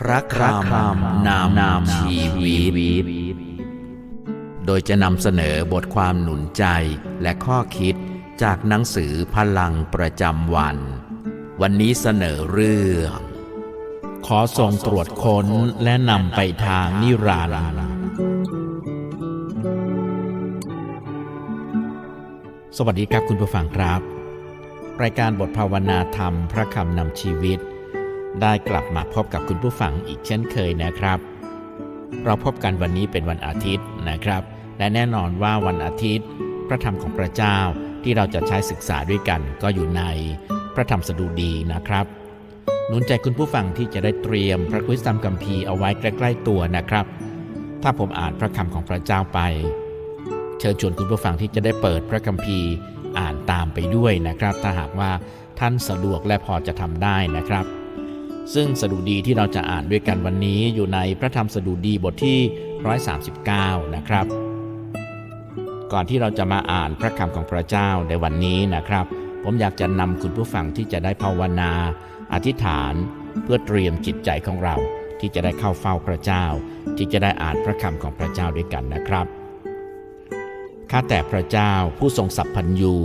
พระคำนามนามชีวิต โดยจะนำเสนอบทความหนุนใจและข้อคิดจากหนังสือพลังประจำวัน วันนี้เสนอเรื่อง ขอส่งตรวจค้นและนำไปทางนิรันดร์สวัสดีครับคุณผู้ฟังครับ รายการบทภาวนาธรรม พระคำนำชีวิต ได้กลับมาพบกับคุณผู้ฟังอีกเช่นเคยนะครับ เราพบกันวันนี้เป็นวันอาทิตย์นะครับ และแน่นอนว่าวันอาทิตย์ พระธรรมของพระเจ้าที่เราจะใช้ศึกษาด้วยกันก็อยู่ในพระธรรมสดุดีนะครับหนุนใจคุณผู้ฟังที่จะได้เตรียมพระคุยธรรมกัมภีร์เอาไว้ใกล้ ๆตัวนะครับ ถ้าผมอ่านพระคำของพระเจ้าไป เชิญชวนคุณผู้ฟังที่จะได้เปิดพระคัมภีร์อ่านตามไปด้วยนะครับ ถ้าหากว่าท่านสะดวกและพอจะทำได้นะครับ ซึ่งสดุดีที่เราจะอ่านด้วยกันวันนี้อยู่ในพระธรรมสดุดีบทที่ 139 นะครับ ก่อนที่เราจะมาอ่านพระคำของพระเจ้าในวันนี้นะครับ ผมอยากจะนำคุณผู้ฟังที่จะได้ภาวนา อธิษฐาน เพื่อเตรียมจิตใจของเรา ที่จะได้เข้าเฝ้าพระเจ้า ที่จะได้อ่านพระคำของพระเจ้าด้วยกันนะครับข้าแต่พระเจ้าผู้ทรงสัพพัญญู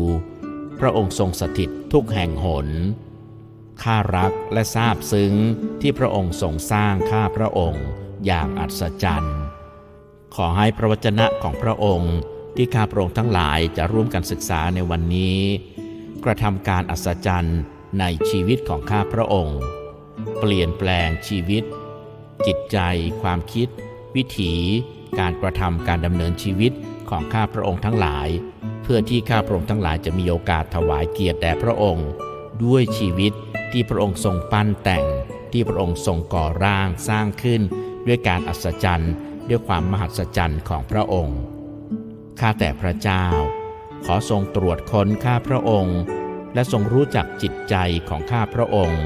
พระองค์ทรงสถิตทุกแห่งหน ข้ารักและทราบซึ้งที่พระองค์ทรงสร้างข้าพระองค์อย่างอัศจรรย์ ขอให้พระวจนะของพระองค์ที่ข้าพระองค์ทั้งหลายจะร่วมกันศึกษาในวันนี้ กระทำการอัศจรรย์ในชีวิตของข้าพระองค์ เปลี่ยนแปลงชีวิต จิตใจ ความคิด วิถีการกระทำการดำเนินชีวิตของข้าพระองค์ทั้งหลาย เพื่อที่ข้าพระองค์ทั้งหลายจะมีโอกาสถวายเกียรติแด่พระองค์ ด้วยชีวิตที่พระองค์ทรงปั้นแต่ง ที่พระองค์ทรงก่อร่างสร้างขึ้น ด้วยการอัศจรรย์ด้วยความมหัศจรรย์ของพระองค์ ข้าแต่พระเจ้า ขอทรงตรวจค้นข้าพระองค์ และทรงรู้จักจิตใจของข้าพระองค์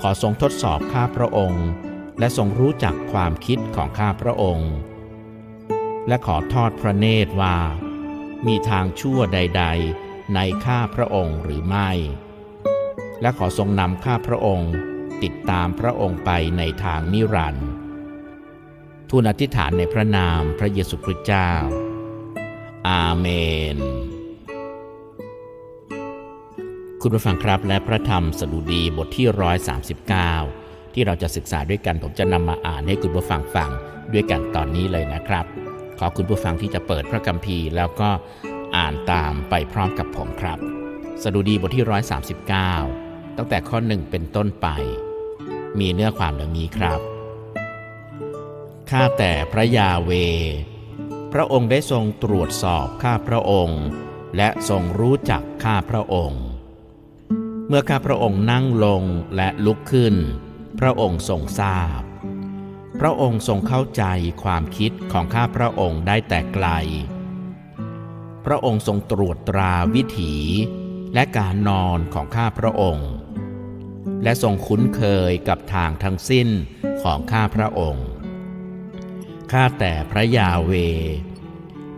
ขอทรงทดสอบข้าพระองค์ และทรงรู้จักความคิดของข้าพระองค์ และขอทอดพระเนตรว่า มีทางชั่วใด ๆ ในข้าพระองค์หรือไม่ และขอทรงนำข้าพระองค์ ติดตามพระองค์ไปในทางนิรันดร์ทูลอธิษฐานในพระนามพระเยซูคริสต์เจ้า อาเมน คุณผู้ฟังครับและพระธรรมสดุดีบทที่ 139 ที่เราจะศึกษาด้วยกันผมจะนำมาอ่านให้คุณผู้ฟังฟังด้วยกันตอนนี้เลยนะครับ ขอคุณผู้ฟังที่จะเปิดพระคัมภีร์แล้วก็อ่านตามไปพร้อมกับผมครับ สดุดีบทที่ 139 ตั้งแต่ข้อหนึ่งเป็นต้นไป มีเนื้อความดังนี้ครับ ข้าแต่พระยาเว พระองค์ได้ทรงตรวจสอบข้าพระองค์ และทรงรู้จักข้าพระองค์ เมื่อข้าพระองค์นั่งลงและลุกขึ้น พระองค์ทรงทราบ พระองค์ทรงเข้าใจความคิดของข้าพระองค์ได้แต่ไกล พระองค์ทรงตรวจตราวิถีและการนอนของข้าพระองค์ และทรงคุ้นเคยกับทางทั้งสิ้นของข้าพระองค์ข้าแต่พระยาเว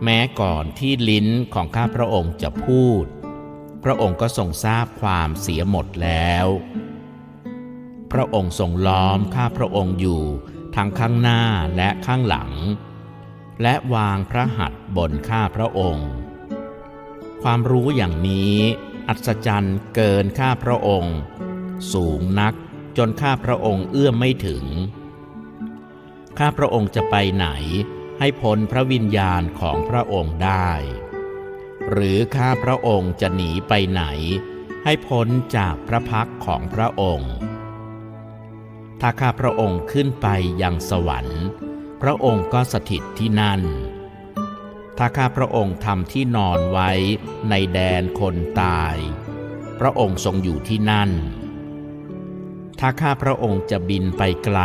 แม้ก่อนที่ลิ้นของข้าพระองค์จะพูด พระองค์ก็ทรงทราบความเสียหมดแล้ว พระองค์ทรงล้อมข้าพระองค์อยู่ทั้งข้างหน้าและข้างหลัง และวางพระหัตถ์บนข้าพระองค์ ความรู้อย่างนี้ อัศจรรย์เกินข้าพระองค์ สูงนักจนข้าพระองค์เอื้อมไม่ถึง ข้าพระองค์จะไปไหนให้พ้นพระวิญญาณของพระองค์ได้ หรือข้าพระองค์จะหนีไปไหน ให้พ้นจากพระพักของพระองค์ ถ้าข้าพระองค์ขึ้นไปยังสวรรค์ พระองค์ก็สถิตที่นั่น ถ้าข้าพระองค์ทำที่นอนไว้ในแดนคนตาย พระองค์ทรงอยู่ที่นั่น ถ้าข้าพระองค์จะบินไปไกล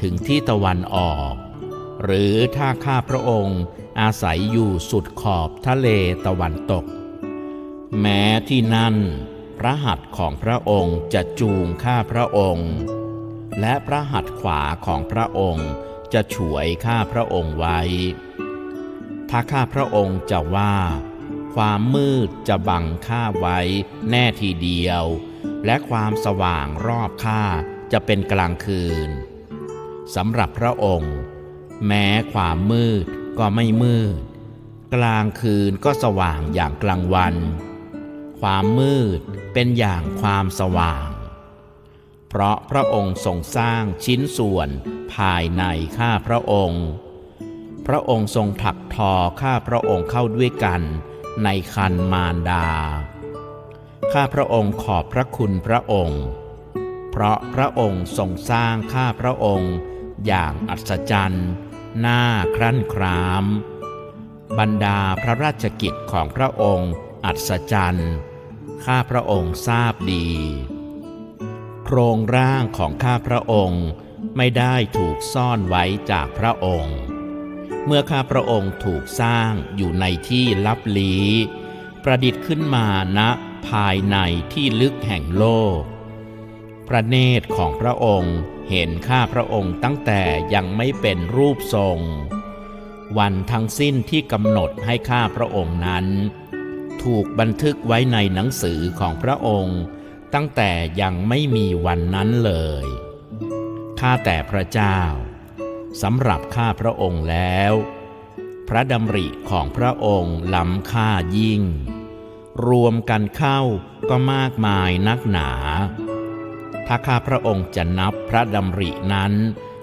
ถึงที่ตะวันออก หรือถ้าข้าพระองค์อาศัยอยู่สุดขอบทะเลตะวันตก แม้ที่นั่น พระหัตถ์ของพระองค์จะจูงข้าพระองค์ และพระหัตถ์ขวาของพระองค์จะฉวยข้าพระองค์ไว้ ถ้าข้าพระองค์จะว่า ความมืดจะบังข้าไว้แน่ทีเดียว และความสว่างรอบข้าจะเป็นกลางคืนสำหรับพระองค์ แม้ความมืดก็ไม่มืด กลางคืนก็สว่างอย่างกลางวัน ความมืดเป็นอย่างความสว่าง เพราะพระองค์ทรงสร้างชิ้นส่วนภายในข้าพระองค์ พระองค์ทรงถักทอข้าพระองค์เข้าด้วยกันในคันมารดา ข้าพระองค์ขอบพระคุณพระองค์ เพราะพระองค์ทรงสร้างข้าพระองค์อย่างอัศจรรย์น่าครั่นคราม บรรดาพระราชกิจของพระองค์อัศจรรย์ ข้าพระองค์ทราบดี โครงร่างของข้าพระองค์ไม่ได้ถูกซ่อนไว้จากพระองค์ เมื่อข้าพระองค์ถูกสร้างอยู่ในที่ลับลี้ ประดิษฐ์ขึ้นมาณภายในที่ลึกแห่งโลก พระเนตรของพระองค์เห็นข้าพระองค์ตั้งแต่ยังไม่เป็นรูปทรง วันทั้งสิ้นที่กำหนดให้ข้าพระองค์นั้น ถูกบันทึกไว้ในหนังสือของพระองค์ตั้งแต่ยังไม่มีวันนั้นเลยข้าแต่พระเจ้าสำหรับข้าพระองค์แล้ว พระดำริของพระองค์ล้ำค่ายิ่ง รวมกันเข้าก็มากมายนักหนา ถ้าข้าพระองค์จะนับพระดำรินั้น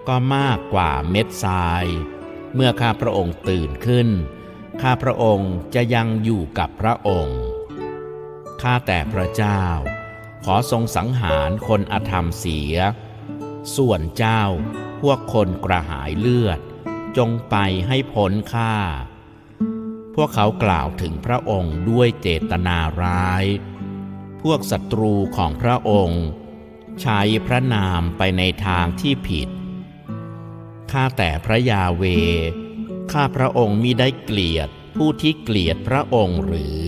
ก็มากกว่าเม็ดทราย เมื่อข้าพระองค์ตื่นขึ้น ข้าพระองค์จะยังอยู่กับพระองค์ ข้าแต่พระเจ้า ขอทรงสังหารคนอธรรมเสีย ส่วนเจ้าพวกคนกระหายเลือด จงไปให้พ้นข้า พวกเขากล่าวถึงพระองค์ด้วยเจตนาร้าย พวกศัตรูของพระองค์ ใช้พระนามไปในทางที่ผิด ข้าแต่พระยาเว ข้าพระองค์มิได้เกลียดผู้ที่เกลียดพระองค์หรือ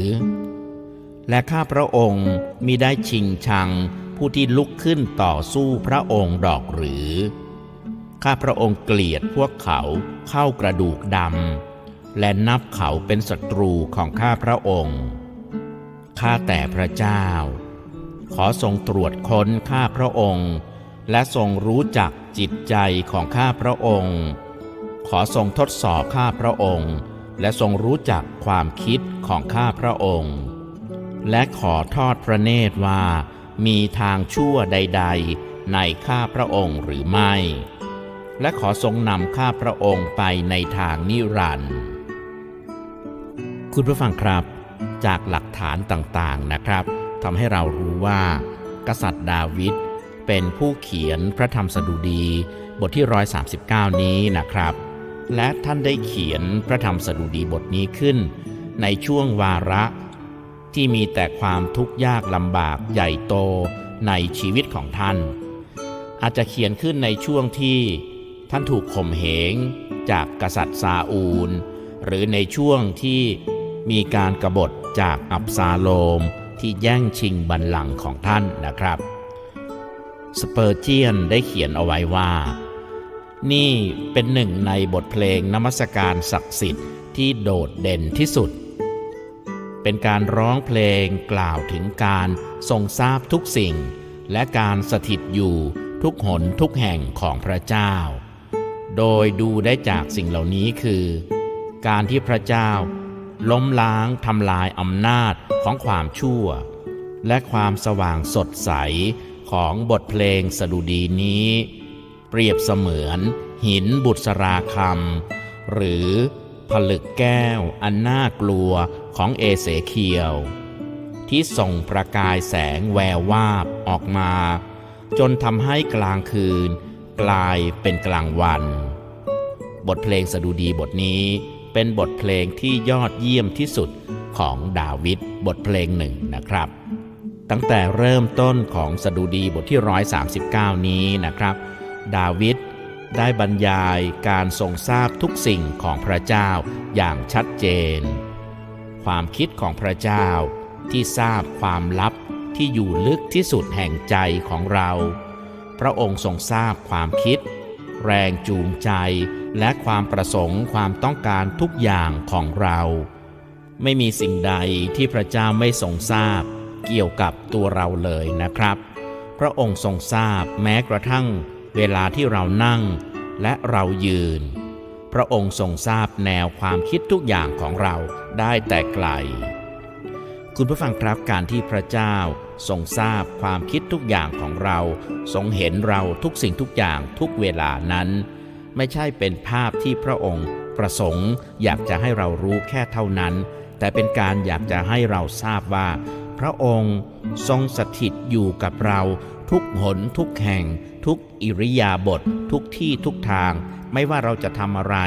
และข้าพระองค์มิได้ชิงชังผู้ที่ลุกขึ้นต่อสู้พระองค์ดอกหรือ ข้าพระองค์เกลียดพวกเขาเข้ากระดูกดำ และนับเขาเป็นศัตรูของข้าพระองค์ ข้าแต่พระเจ้า ขอทรงตรวจค้นข้าพระองค์ และทรงรู้จักจิตใจของข้าพระองค์ ขอทรงทดสอบข้าพระองค์ และทรงรู้จักความคิดของข้าพระองค์ และขอทอดพระเนตรว่ามีทางชั่วใด ๆ ในข้าพระองค์หรือไม่ และขอทรงนำข้าพระองค์ไปในทางนิรันดร์ คุณผู้ฟังครับ จากหลักฐานต่างๆนะครับทำให้เรารู้ว่า กษัตริย์ดาวิดเป็นผู้เขียนพระธรรมสดุดี บทที่ 139 นี้นะครับ และท่านได้เขียนพระธรรมสดุดีบทนี้ขึ้น ในช่วงวาระ ที่มีแต่ความทุกข์ยากลำบากใหญ่โตในชีวิตของท่าน อาจจะเขียนขึ้นในช่วงที่ท่านถูกข่มเหงจากกษัตริย์ซาอูล หรือในช่วงที่ มีการกรบฏจากอับซาโลมที่แย่งชิงบัลลังก์ของท่านนะครับ สเปอร์เจียนได้เขียนเอาไว้ว่า นี่เป็นหนึ่งในบทเพลงนมัสการศักดิ์สิทธิ์ที่โดดเด่นที่สุด เป็นการร้องเพลงกล่าวถึงการทรงทราบทุกสิ่ง และการสถิตอยู่ทุกหนทุกแห่งของพระเจ้า โดยดูได้จากสิ่งเหล่านี้คือ การที่พระเจ้า ล้มล้างทำลายอำนาจของความชั่ว และความสว่างสดใสของบทเพลงสดุดีนี้ เปรียบเสมือน หินบุษราคำหรือผลึกแก้วอันน่ากลัวของเอเสเคียว ที่ส่งประกายแสงแวววาบออกมา จนทำให้กลางคืน กลายเป็นกลางวัน บทเพลงสดุดีบทนี้ เป็นบทเพลงที่ยอดเยี่ยมที่สุดของดาวิดบทเพลงหนึ่งนะครับ ตั้งแต่เริ่มต้นของสดุดีบทที่ 139 นี้นะครับ ดาวิดได้บรรยายการทรงทราบทุกสิ่งของพระเจ้าอย่างชัดเจน ความคิดของพระเจ้าที่ทราบความลับที่อยู่ลึกที่สุดแห่งใจของเรา พระองค์ทรงทราบความคิด แรงจูงใจ และความประสงค์ความต้องการทุกอย่างของเรา ไม่มีสิ่งใดที่พระเจ้าไม่ทรงทราบ เกี่ยวกับตัวเราเลยนะครับ พระองค์ทรงทราบแม้กระทั่ง เวลาที่เรานั่งและเรายืน พระองค์ทรงทราบแนวความคิดทุกอย่างของเราได้แต่ไกล คุณผู้ฟังครับการที่พระเจ้าทรงทราบความคิดทุกอย่างของเรา ทรงเห็นเราทุกสิ่งทุกอย่างทุกเวลานั้น ไม่ใช่เป็นภาพที่พระองค์ประสงค์ อยากจะให้เรารู้แค่เท่านั้น แต่เป็นการอยากจะให้เราทราบว่า พระองค์ทรงสถิตอยู่กับเราทุกหนทุกแห่ง ทุกอิริยาบถททุกที่ทุกทาง ไม่ว่าเราจะทำอะไร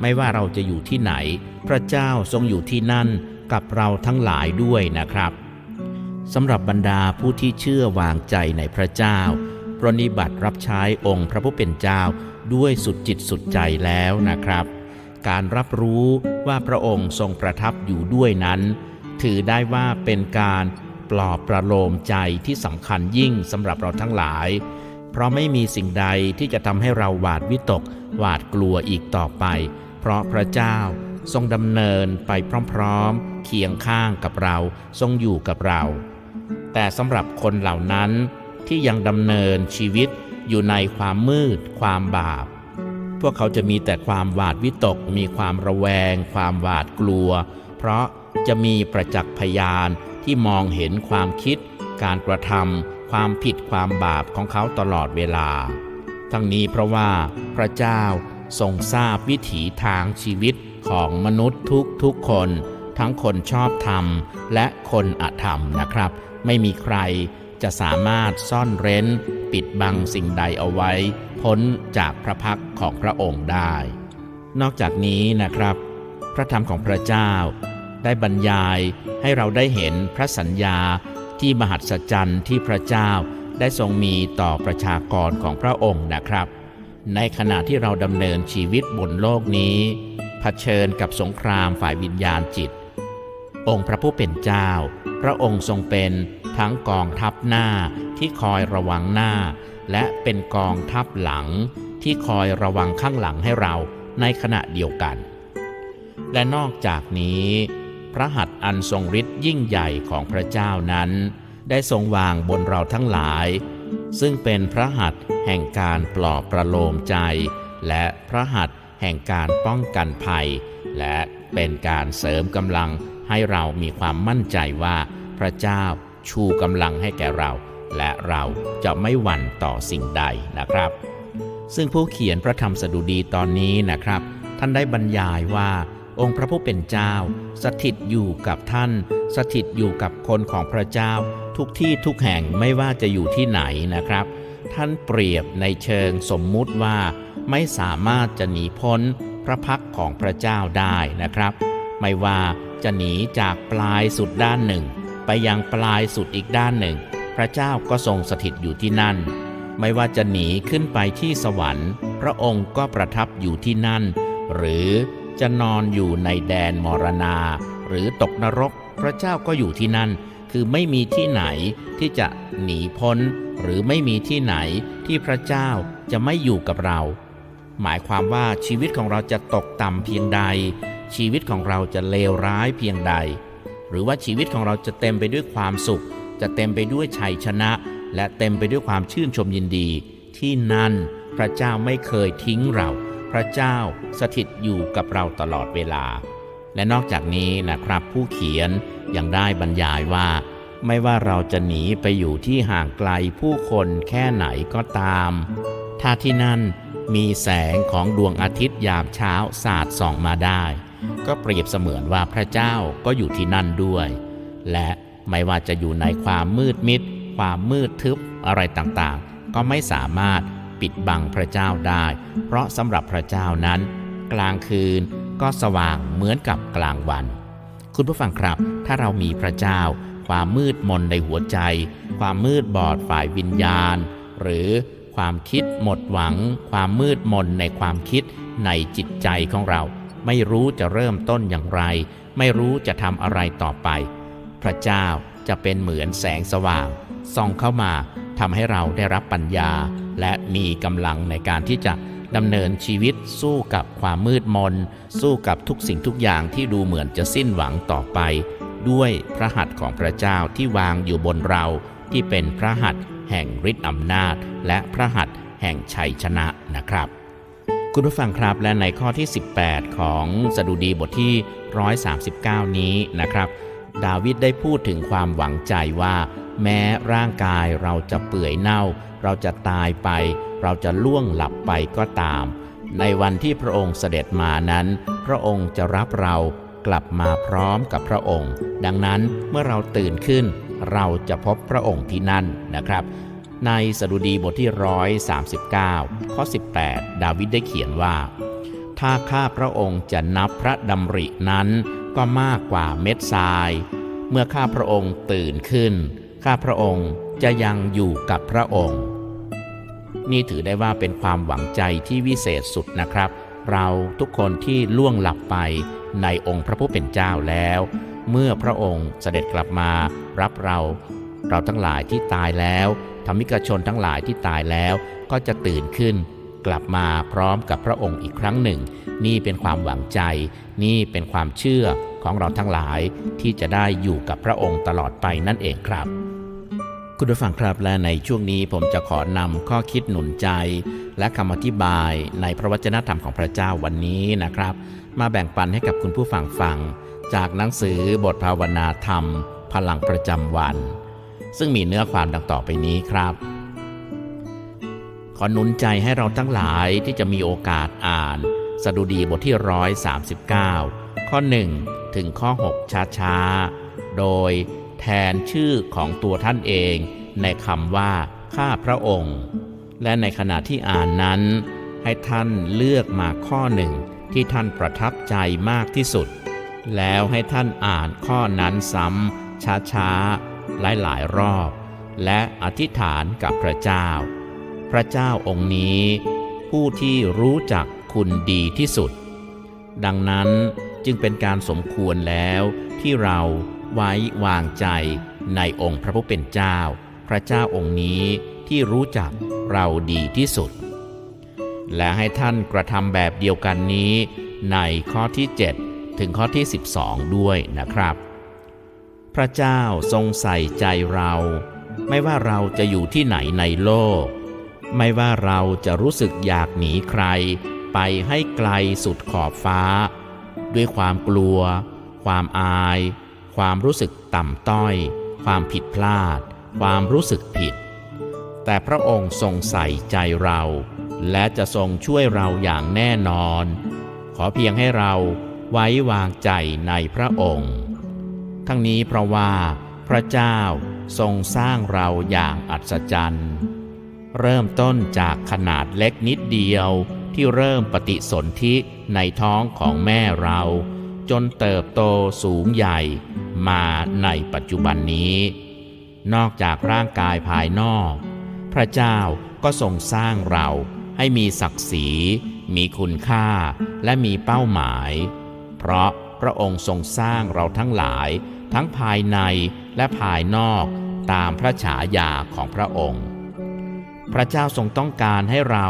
ไม่ว่าเราจะอยู่ที่ไหน พระเจ้าทรงอยู่ที่นั่นกับเราทั้งหลายด้วยนะครับสำหรับบรรดาผู้ที่เชื่อวางใจในพระเจ้าปรนิบัติรับใช้องค์พระผู้เป็นเจ้า ด้วยสุดจิตสุดใจแล้วนะครับ การรับรู้ว่าพระองค์ทรงประทับอยู่ด้วยนั้น ถือได้ว่าเป็นการปลอบประโลมใจที่สำคัญยิ่งสำหรับเราทั้งหลาย เพราะไม่มีสิ่งใดที่จะทำให้เราหวาดวิตก หวาดกลัวอีกต่อไป เพราะพระเจ้าทรงดำเนินไปพร้อมๆ เคียงข้างกับเราทรงอยู่กับเรา แต่สำหรับคนเหล่านั้นที่ยังดำเนินชีวิต อยู่ในความมืด ความบาป พวกเขาจะมีแต่ความหวาดวิตก มีความระแวง ความหวาดกลัว เพราะจะมีประจักษ์พยานที่มองเห็นความคิด การกระทำความผิดความบาปของเขาตลอดเวลา ทั้งนี้เพราะว่าพระเจ้าทรงทราบวิถีทางชีวิตของมนุษย์ทุกทุกคน ทั้งคนชอบธรรมและคนอธรรมนะครับ ไม่มีใคร จะสามารถซ่อนเร้น ปิดบังสิ่งใดเอาไว้ พ้นจากพระพักของพระองค์ได้ นอกจากนี้นะครับ พระธรรมของพระเจ้า ได้บรรยายให้เราได้เห็นพระสัญญาที่มหัศจรรย์ที่พระเจ้าได้ทรงมีต่อประชากรของพระองค์นะครับ ในขณะที่เราดำเนินชีวิตบนโลกนี้เผชิญกับสงครามฝ่ายวิญญาณจิต องค์พระผู้เป็นเจ้า พระองค์ทรงเป็นทั้งกองทัพหน้าที่คอยระวังหน้า และเป็นกองทัพหลังที่คอยระวังข้างหลังให้เราในขณะเดียวกัน และนอกจากนี้ พระหัตถ์อันทรงฤทธิ์ยิ่งใหญ่ของพระเจ้านั้น ได้ทรงวางบนเราทั้งหลาย ซึ่งเป็นพระหัตถ์แห่งการปลอบประโลมใจ และพระหัตถ์แห่งการป้องกันภัย และเป็นการเสริมกำลัง ให้เรามีความมั่นใจว่าพระเจ้าชูกำลังให้แก่เรา และเราจะไม่หวั่นต่อสิ่งใดนะครับ ซึ่งผู้เขียนพระธรรมสดุดีตอนนี้นะครับ ท่านได้บรรยายว่า องค์พระผู้เป็นเจ้า สถิตอยู่กับท่าน สถิตอยู่กับคนของพระเจ้า ทุกที่ทุกแห่งไม่ว่าจะอยู่ที่ไหนนะครับ ท่านเปรียบในเชิงสมมุติว่า ไม่สามารถจะหนีพ้นพระพักของพระเจ้าได้นะครับ ไม่ว่า จะหนีจากปลายสุดด้านหนึ่ง ไปยังปลายสุดอีกด้านหนึ่ง พระเจ้าก็ทรงสถิตอยู่ที่นั่น ไม่ว่าจะหนีขึ้นไปที่สวรรค์ พระองค์ก็ประทับอยู่ที่นั่น หรือจะนอนอยู่ในแดนมรณา หรือตกนรก พระเจ้าก็อยู่ที่นั่น คือไม่มีที่ไหนที่จะหนีพ้น หรือไม่มีที่ไหนที่พระเจ้าจะไม่อยู่กับเรา หมายความว่าชีวิตของเราจะตกต่ำเพียงใด ชีวิตของเราจะเลวร้ายเพียงใด หรือว่าชีวิตของเราจะเต็มไปด้วยความสุข จะเต็มไปด้วยชัยชนะ และเต็มไปด้วยความชื่นชมยินดี ที่นั่นพระเจ้าไม่เคยทิ้งเรา พระเจ้าสถิตอยู่กับเราตลอดเวลา และนอกจากนี้นะครับผู้เขียนยังได้บรรยายว่า ไม่ว่าเราจะหนีไปอยู่ที่ห่างไกลผู้คนแค่ไหนก็ตาม ถ้าที่นั่นมีแสงของดวงอาทิตย์ยามเช้าสาดส่องมาได้ ก็เปรียบเสมือนว่าพระเจ้าก็อยู่ที่นั่นด้วย และไม่ว่าจะอยู่ในความมืดมิด ความมืดทึบอะไรต่างๆ ก็ไม่สามารถปิดบังพระเจ้าได้ เพราะสำหรับพระเจ้านั้น กลางคืนก็สว่างเหมือนกับกลางวัน คุณผู้ฟังครับ ถ้าเรามีพระเจ้า ความมืดมนในหัวใจ ความมืดบอดฝ่ายวิญญาณ หรือความคิดหมดหวัง ความมืดมนในความคิดในจิตใจของเรา ไม่รู้จะเริ่มต้นอย่างไร ไม่รู้จะทำอะไรต่อไป พระเจ้าจะเป็นเหมือนแสงสว่าง ส่องเข้ามาทำให้เราได้รับปัญญา และมีกำลังในการที่จะดำเนินชีวิตสู้กับความมืดมน สู้กับทุกสิ่งทุกอย่างที่ดูเหมือนจะสิ้นหวังต่อไป ด้วยพระหัตถ์ของพระเจ้าที่วางอยู่บนเรา ที่เป็นพระหัตถ์แห่งฤทธิ์อำนาจ และพระหัตถ์แห่งชัยชนะนะครับ คุณผู้ฟังครับและในข้อที่ 18 ของสดุดีบทที่ 139 นี้นะครับ ดาวิดได้พูดถึงความหวังใจว่า แม้ร่างกายเราจะเปื่อยเน่า เราจะตายไป เราจะล่วงหลับไปก็ตาม ในวันที่พระองค์เสด็จมานั้น พระองค์จะรับเรากลับมาพร้อมกับพระองค์ ดังนั้นเมื่อเราตื่นขึ้น เราจะพบพระองค์ที่นั่นนะครับ ในสดุดีบทที่ 139 ข้อ 18 ดาวิดได้เขียนว่า ถ้าข้าพระองค์จะนับพระดำรินั้นก็มากกว่าเม็ดทราย เมื่อข้าพระองค์ตื่นขึ้น ข้าพระองค์จะยังอยู่กับพระองค์ นี่ถือได้ว่าเป็นความหวังใจที่วิเศษสุดนะครับ เราทุกคนที่ล่วงหลับไปในองค์พระผู้เป็นเจ้าแล้ว เมื่อพระองค์เสด็จกลับมารับเรา เราทั้งหลายที่ตายแล้ว ธรรมิกชนทั้งหลายที่ตายแล้วก็จะตื่นขึ้น กลับมาพร้อมกับพระองค์อีกครั้งหนึ่ง นี่เป็นความหวังใจ นี่เป็นความเชื่อของเราทั้งหลายที่จะได้อยู่กับพระองค์ตลอดไปนั่นเองครับ คุณผู้ฟังครับและในช่วงนี้ผมจะขอนำข้อคิดหนุนใจ และคำอธิบายในพระวจนะธรรมของพระเจ้าวันนี้นะครับ มาแบ่งปันให้กับคุณผู้ฟังฟัง จากหนังสือบทภาวนาธรรม พลังประจำวัน ซึ่งมีเนื้อความดังต่อไปนี้ครับ ขอหนุนใจให้เราทั้งหลายที่จะมีโอกาสอ่าน สดุดีบทที่ 139 ข้อ 1 ถึงข้อ 6 ช้าๆ โดยแทนชื่อของตัวท่านเองในคำว่าข้าพระองค์ และในขณะที่อ่านนั้น ให้ท่านเลือกมาข้อหนึ่งที่ท่านประทับใจมากที่สุด แล้วให้ท่านอ่านข้อนั้นซ้ำช้าๆ หลายๆ รอบ และอธิษฐานกับพระเจ้า พระเจ้าองค์นี้ ผู้ที่รู้จักคุณดีที่สุด ดังนั้นจึงเป็นการสมควรแล้วที่เราไว้วางใจในองค์พระผู้เป็นเจ้า พระเจ้าองค์นี้ที่รู้จักเราดีที่สุด และให้ท่านกระทำแบบเดียวกันนี้ในข้อที่ 7 ถึงข้อที่ 12 ด้วยนะครับ ระเจ้าทรงใส่ใจเรา ไม่ว่าเราจะอยู่ที่ไหนในโลก ไม่ว่าเราจะรู้สึกอยากหนีใคร ไปให้ไกลสุดขอบฟ้า ด้วยความกลัว ความอาย ความรู้สึกต่ำต้อย ความผิดพลาด ความรู้สึกผิด แต่พระองค์ทรงใส่ใจเรา และจะทรงช่วยเราอย่างแน่นอน ขอเพียงให้เราไว้วางใจในพระองค์ ทั้งนี้เพราะว่า พระเจ้าทรงสร้างเราอย่างอัศจรรย์ เริ่มต้นจากขนาดเล็กนิดเดียวที่เริ่มปฏิสนธิในท้องของแม่เรา จนเติบโตสูงใหญ่มาในปัจจุบันนี้ นอกจากร่างกายภายนอก พระเจ้าก็ทรงสร้างเราให้มีศักดิ์ศรี มีคุณค่า และมีเป้าหมาย เพราะพระองค์ทรงสร้างเราทั้งหลาย ทั้งภายในและภายนอกตามพระฉายาของพระองค์ พระเจ้าทรงต้องการให้เรา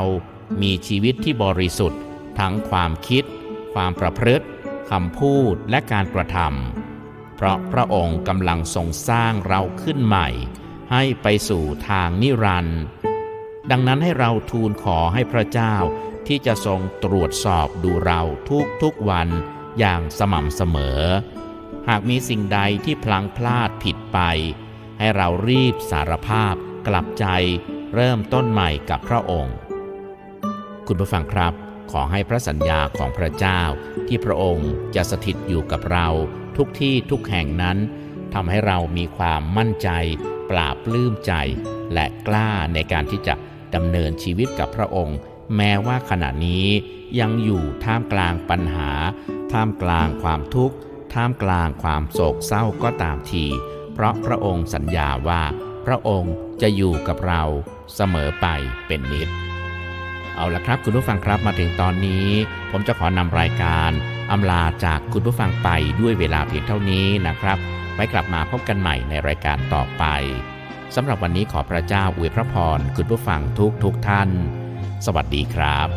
มีชีวิตที่บริสุทธิ์ ทั้งความคิด ความประพฤติคำพูดและการกระทำเพราะพระองค์กำลังทรงสร้างเราขึ้นใหม่ ให้ไปสู่ทางนิรันดร์ดังนั้นให้เราทูลขอให้พระเจ้าที่จะทรงตรวจสอบดูเราทุกทุกๆวันอย่างสม่ำเสมอ หากมีสิ่งใดที่พลังพลาดผิดไป ให้เรารีบสารภาพ กลับใจ เริ่มต้นใหม่กับพระองค์ คุณผู้ฟังครับ ขอให้พระสัญญาของพระเจ้า ที่พระองค์จะสถิตอยู่กับเรา ทุกที่ทุกแห่งนั้นทำให้เรามีความมั่นใจ ปราบลื้มใจ และกล้าในการที่จะดำเนินชีวิตกับพระองค์ แม้ว่าขณะนี้ยังอยู่ท่ามกลางปัญหา ท่ามกลางความทุกข์ ท่ามกลางความโศกเศร้าก็ตามที เพราะพระองค์สัญญาว่า พระองค์จะอยู่กับเราเสมอไปเป็นนิจเอาละครับคุณผู้ฟังครับมาถึงตอนนี้ ผมจะขอนำรายการอำลาจากคุณผู้ฟังไปด้วยเวลาเพียงเท่านี้นะครับ ไว้กลับมาพบกันใหม่ในรายการต่อไปสำหรับวันนี้ขอพระเจ้าอวยพระพรคุณผู้ฟังทุกทุกท่าน สวัสดีครับ